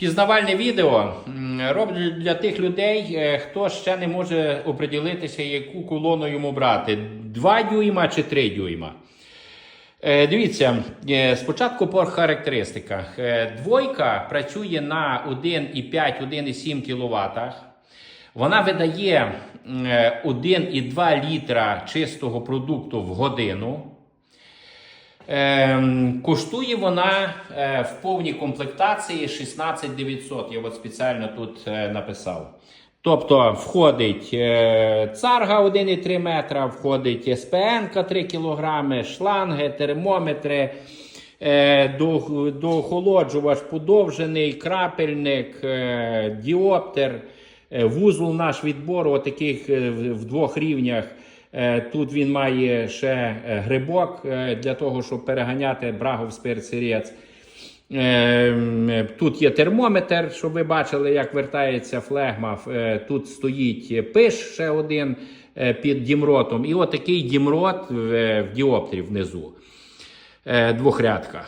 Пізнавальне відео роблю для тих людей, е, хто ще не може оприділитися, яку колону йому брати: 2 дюйма чи 3 дюйма. Е, Дивіться, е, спочатку по характеристиках. Двойка працює на 1,5-1,7 кВт. Вона видає е, 1,2 літра чистого продукту в годину. Ем, коштує вона е, в повній комплектації 16 900. Я от спеціально тут е, написав. Тобто входить е, царга 1,3 метра, входить СПН 3 кг, шланги, термометри, доохолоджувач подовжений, крапельник, діоптер, вузол наш відбору таких в двох рівнях. Е, Тут він має ще е, грибок е, для того, щоб переганяти брагов спирцерець. Е, Тут є термометр, щоб ви бачили, як вертається флегма. Тут стоїть пиш ще один під дімротом. І отакий дімрот в, діоптрі внизу. Двохрядка.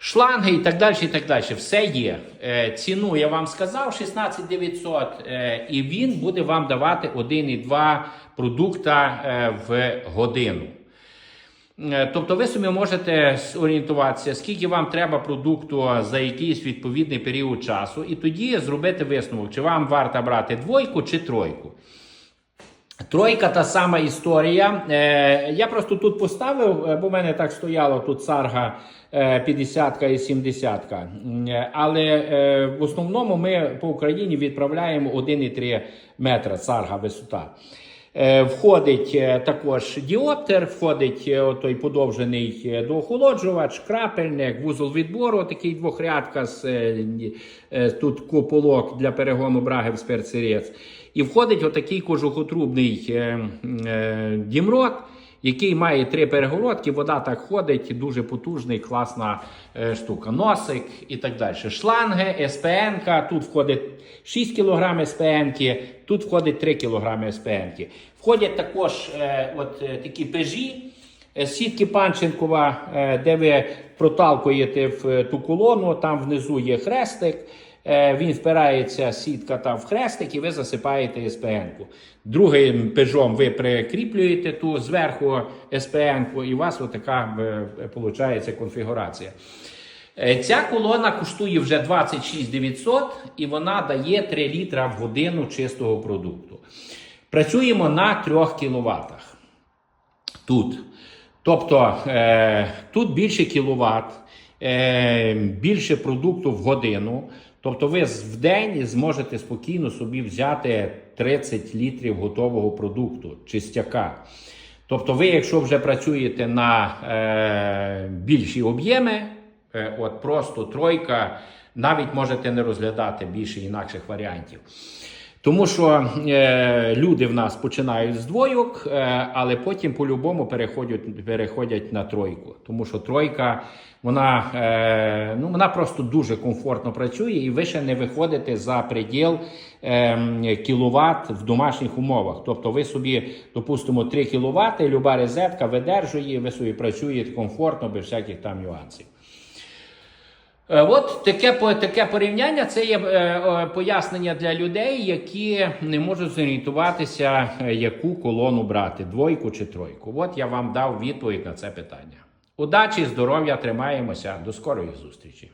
Шланги і так далі, і так далі. Все є. Е, ціну я вам сказав 16 900, е, і він буде вам давати 1,2 продукта е, в годину. Тобто ви собі можете орієнтуватися, скільки вам треба продукту за якийсь відповідний період часу, і тоді зробити висновок, чи вам варто брати двойку чи тройку. Тройка та сама історія. Е, я просто тут поставив, е, бо в мене так стояло тут сарга е, 50 і 70. Е, Але е, в основному ми по Україні відправляємо 1,3 метра сарга висота. Е, Входить е, також діоптер, входить е, той подовжений доохолоджувач, крапельник, вузол відбору, такий двохрядка з тут куполок для перегону браги в спирцерець. І входить отакий кожухотрубний дімрот, який має три перегородки. Вода так ходить, дуже потужний, класна е, штука. Носик і так далі. Шланги, СПН, тут входить 6 кг СПН, тут входить 3 кг СПН. Входять також е, от е, такі пежі. Е, Сітки Панченкова, е, де ви проталкуєте в е, ту колону, там внизу є хрестик. Він впирається сітка там в хрестик, і ви засипаєте СПН-ку. Другим пежом ви прикріплюєте ту зверху СПН-ку, і у вас отака виходить конфігурація. Ця колона коштує вже 26 900 і вона дає 3 літра в годину чистого продукту. Працюємо на 3 кВт. Тут. Тобто е, тут більше кіловат, е, більше продукту в годину. Тобто ви в день зможете спокійно собі взяти 30 літрів готового продукту, чистяка. Тобто, ви, якщо вже працюєте на е, більші об'єми, е, от просто тройка, навіть можете не розглядати більше інакших варіантів. Тому що е, люди в нас починають з двойок, е, але потім по-любому переходять, переходять на тройку. Тому що тройка, вона, е, ну, вона просто дуже комфортно працює, і ви ще не виходите за приділ е, кіловат в домашніх умовах. Тобто ви собі, допустимо, 3 кВт, люба розетка видержує, ви собі працюєте комфортно, без всяких там нюансів. Е, От таке, таке порівняння це є е, пояснення для людей, які не можуть зорієнтуватися, е, яку колону брати, двойку чи тройку. От я вам дав відповідь на це питання. Удачі, здоров'я, тримаємося. До скорої зустрічі.